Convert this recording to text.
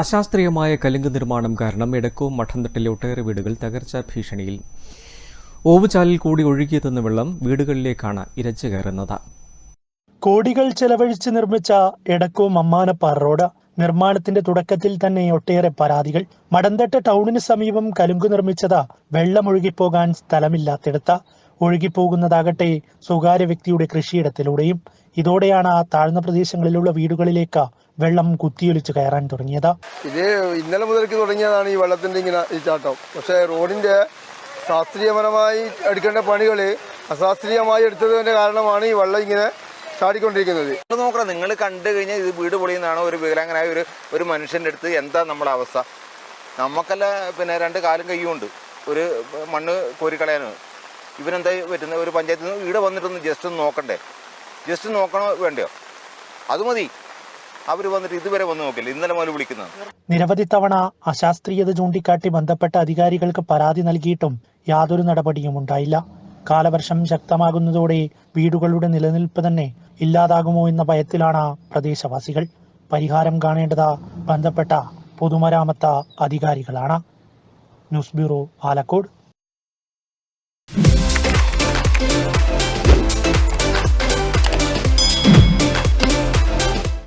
അശാസ്ത്രീയമായ കലുങ്ക് നിർമ്മാണം കാരണം എടക്കവും മഠംതട്ടിലെ ഒട്ടേറെ വീടുകൾ തകർച്ചാ ഭീഷണിയിൽ. ഓവുചാലിൽ കൂടി ഒഴുകിയെത്തുന്ന വെള്ളം വീടുകളിലേക്കാണ് ഇരച്ചു കയറുന്നത്. കോടികൾ ചെലവഴിച്ച് നിർമ്മിച്ച എടക്കോ മമ്മാനപ്പാറ റോഡ് നിർമ്മാണത്തിന്റെ തുടക്കത്തിൽ തന്നെ ഒട്ടേറെ പരാതികൾ. മടന്തട്ട ടൗണിന് സമീപം കലുങ്ക് നിർമ്മിച്ചത് വെള്ളമൊഴുകിപ്പോകാൻ സ്ഥലമില്ലാത്തിടത്ത്. ഒഴുകിപ്പോകുന്നതാകട്ടെ സ്വകാര്യ വ്യക്തിയുടെ കൃഷിയിടത്തിലൂടെയും. ഇതോടെയാണ് ആ താഴ്ന്ന പ്രദേശങ്ങളിലുള്ള വീടുകളിലേക്ക് വെള്ളം കുത്തിയൊലിച്ച് കയറാൻ തുടങ്ങിയത്. ഇത് ഇന്നലെ മുതൽക്ക് തുടങ്ങിയതാണ് ഈ വെള്ളത്തിന്റെ ഇങ്ങനെ ഈ ചാട്ടം. പക്ഷേ റോഡിന്റെ ശാസ്ത്രീയപരമായി എടുക്കേണ്ട പണികൾ അശാസ്ത്രീയമായി എടുത്തതിന്റെ കാരണമാണ് ഈ വെള്ളം ഇങ്ങനെ ചാടിക്കൊണ്ടിരിക്കുന്നത്. നോക്കണം നിങ്ങൾ കണ്ടു കഴിഞ്ഞാൽ ഇത് വീട് പൊളിയുന്നതാണ് ഒരു വികലാംഗനായ ഒരു ഒരു മനുഷ്യന്റെ അടുത്ത് എന്താ നമ്മുടെ അവസ്ഥ? നമുക്കല്ല പിന്നെ രണ്ട് കാലും കൈയും ഉണ്ട്. ഒരു മണ്ണ് കോരിക്കളയാനും ഇവനെന്താ പറ്റുന്ന ഒരു പഞ്ചായത്തിൽ നിന്ന് ഇവിടെ വന്നിട്ടൊന്ന് ജസ്റ്റ് ഒന്ന് നോക്കണ്ടേ? ജസ്റ്റ് നോക്കണോ വേണ്ടയോ? അത് മതി. അവർ വന്നിട്ട് ഇതുവരെ വന്ന് നോക്കില്ല. ഇന്നലെ മുതൽ വിളിക്കുന്നത്. നിരവധി തവണ അശാസ്ത്രീയത ചൂണ്ടിക്കാട്ടി ബന്ധപ്പെട്ട അധികാരികൾക്ക് പരാതി നൽകിയിട്ടും യാതൊരു നടപടിയും ഉണ്ടായില്ല. കാലവർഷം ശക്തമാകുന്നതോടെ വീടുകളുടെ നിലനിൽപ്പ് തന്നെ ഇല്ലാതാകുമോ എന്ന ഭയത്തിലാണ് പ്രദേശവാസികൾ. പരിഹാരം കാണേണ്ടത് ബന്ധപ്പെട്ട പൊതുമരാമത്ത അധികാരികളാണ്. News bureau Alakode.